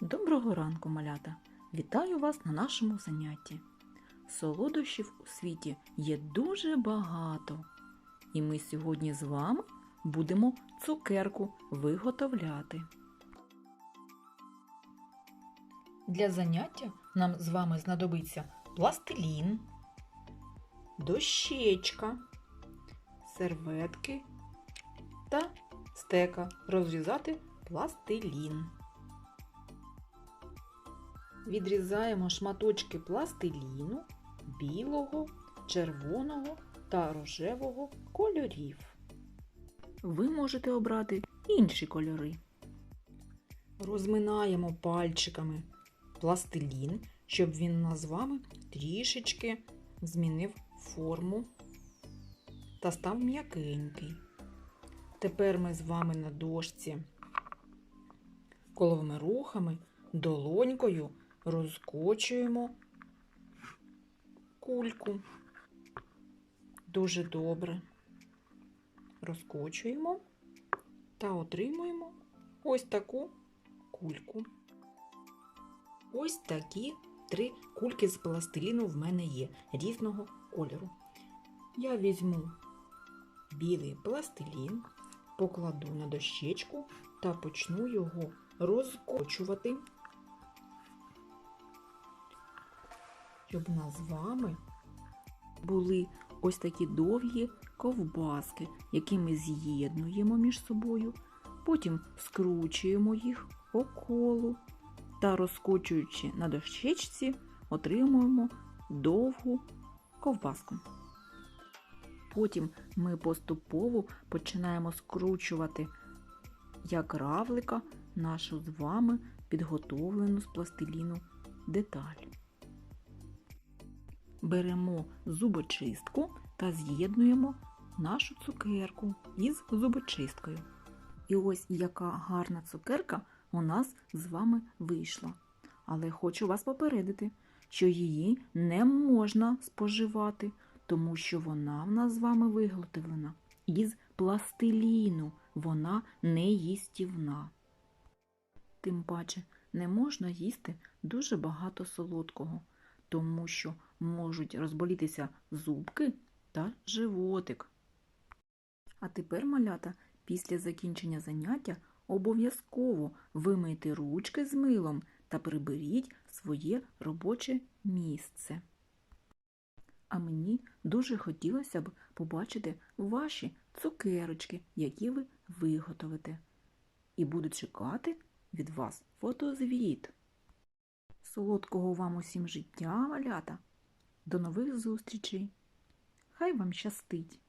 Доброго ранку, малята! Вітаю вас на нашому занятті. Солодощів у світі є дуже багато. І ми сьогодні з вами будемо цукерку виготовляти. Для заняття нам з вами знадобиться пластилін, дощечка, серветки та стека розрізати пластилін. Відрізаємо шматочки пластиліну білого, червоного та рожевого кольорів. Ви можете обрати інші кольори. Розминаємо пальчиками пластилін, щоб він нас з вами трішечки змінив форму та став м'якенький. Тепер ми з вами на дошці коловими рухами долонькою розкочуємо кульку. Дуже добре. Розкочуємо та отримуємо ось таку кульку. Ось такі три кульки з пластиліну в мене є різного кольору. Я візьму білий пластилін, покладу на дощечку та почну його розкочувати, щоб у нас з вами були ось такі довгі ковбаски, які ми з'єднуємо між собою, потім скручуємо їх по колу та розкочуючи на дощечці, отримуємо довгу ковбаску. Потім ми поступово починаємо скручувати як равлика нашу з вами підготовлену з пластиліну деталь. Беремо зубочистку та з'єднуємо нашу цукерку із зубочисткою. І ось яка гарна цукерка у нас з вами вийшла. Але хочу вас попередити, що її не можна споживати, тому що вона в нас з вами виготовлена із пластиліну, вона не їстівна. Тим паче не можна їсти дуже багато солодкого, тому що можуть розболітися зубки та животик. А тепер, малята, після закінчення заняття обов'язково вимийте ручки з милом та приберіть своє робоче місце. А мені дуже хотілося б побачити ваші цукерочки, які ви виготовите. І буду чекати від вас фотозвіт. Солодкого вам усім життя, малята! До нових зустрічей! Хай вам щастить!